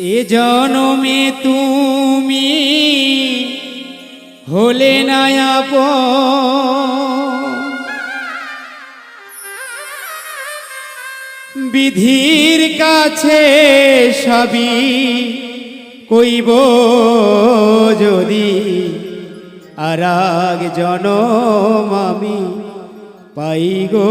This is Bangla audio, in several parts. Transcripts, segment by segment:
এ জনমে তুমি হলে নায়াপ বিধির কাছে সবই কইব যদি আর জনম আমি পাই গো।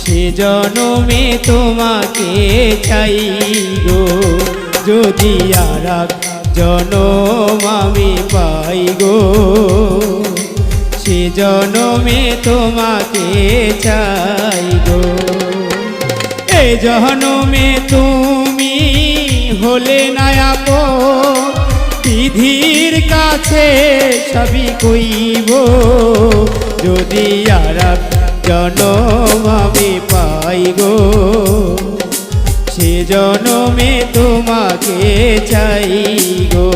সে জনমে তোমাকে চাই গো। যদি আর জনম আমি পাই গো। সে জনমে তোমাকে চাই গো। এ জনমে তুমি হলে নায়াপ বিধির কাছে সবই কইব। যদি আর জনম আমি পাই গো। সে জনমে তোমাকে চাই গো।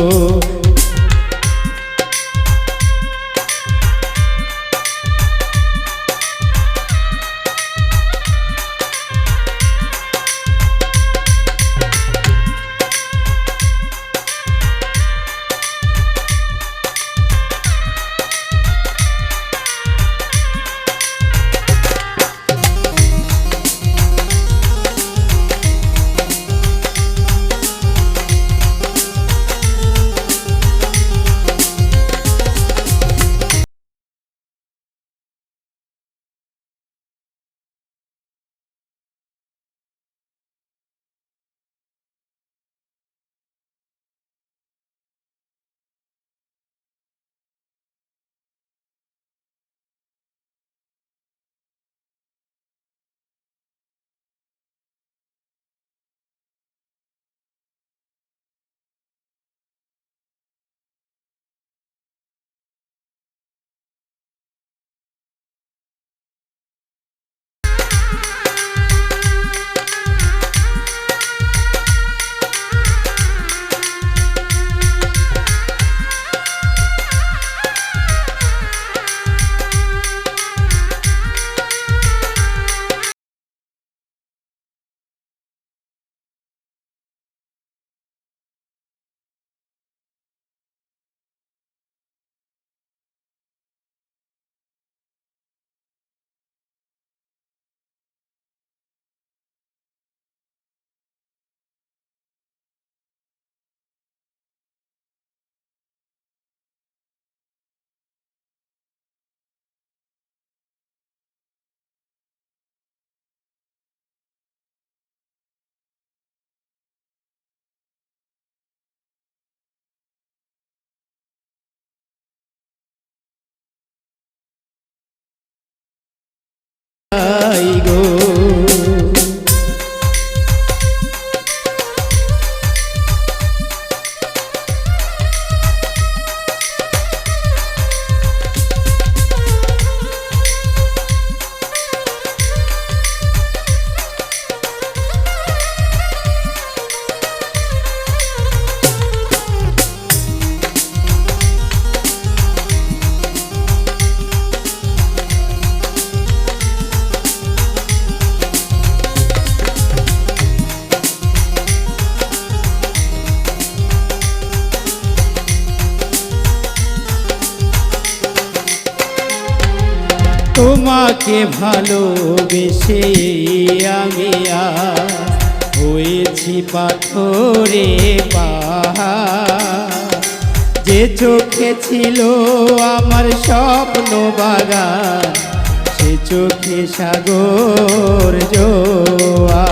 তোমাকে ভালোবেসে আমি হয়েছি পাথরে যে চোখে ছিল আমার স্বপ্ন বাগান, সে চোখে সাগর জোয়া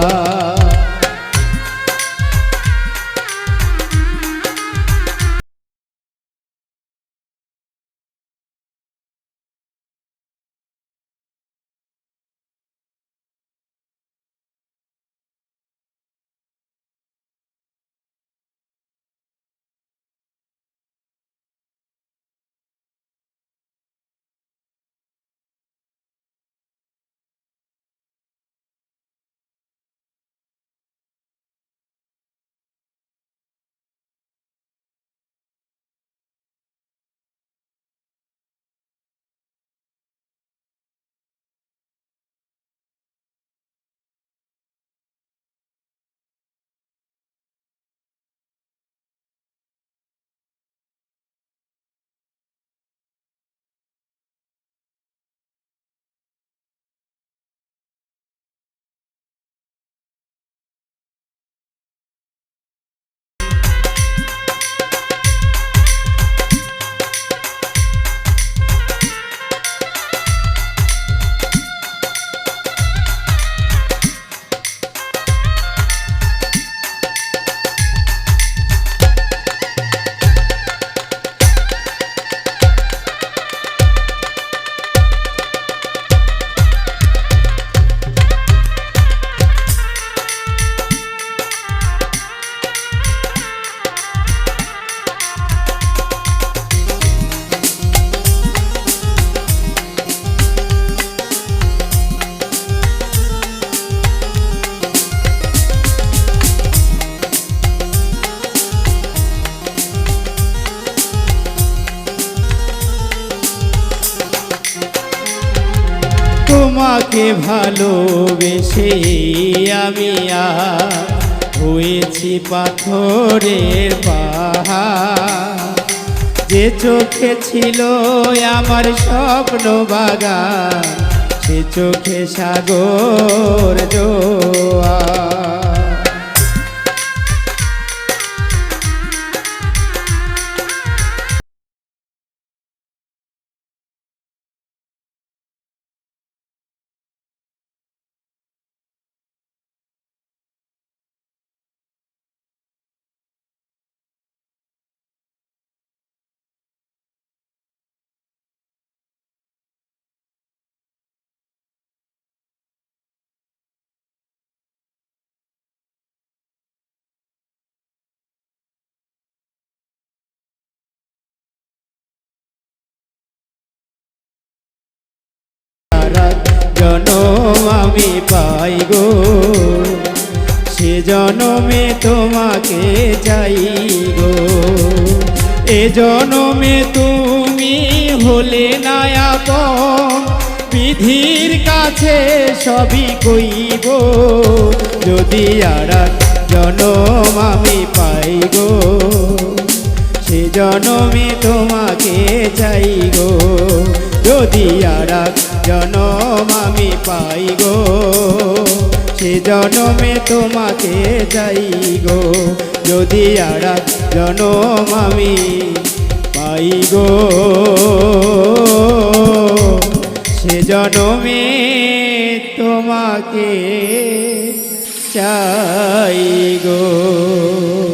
তোমাকে ভালোবেসে আমি আর হয়েছি পাথরের পাহাড়। যে চোখে ছিল আমার স্বপ্ন বাগান, সে চোখে সাগর জোয়া জনম আমি পাই গো। সে জনমে তোমাকে চাই গো। এ জনমে তুমি হলে নায়াপন, বিধির কাছে সবই কইব। যদি আর জনম আমি পাই গো, সে জনমে তোমাকে চাই গো। যদি আর জনম আমি পাই গো। সে জনমে তোমাকে চাই গো। যদি আর জনম আমি পাই গো। সে জনমে তোমাকে চাই গো।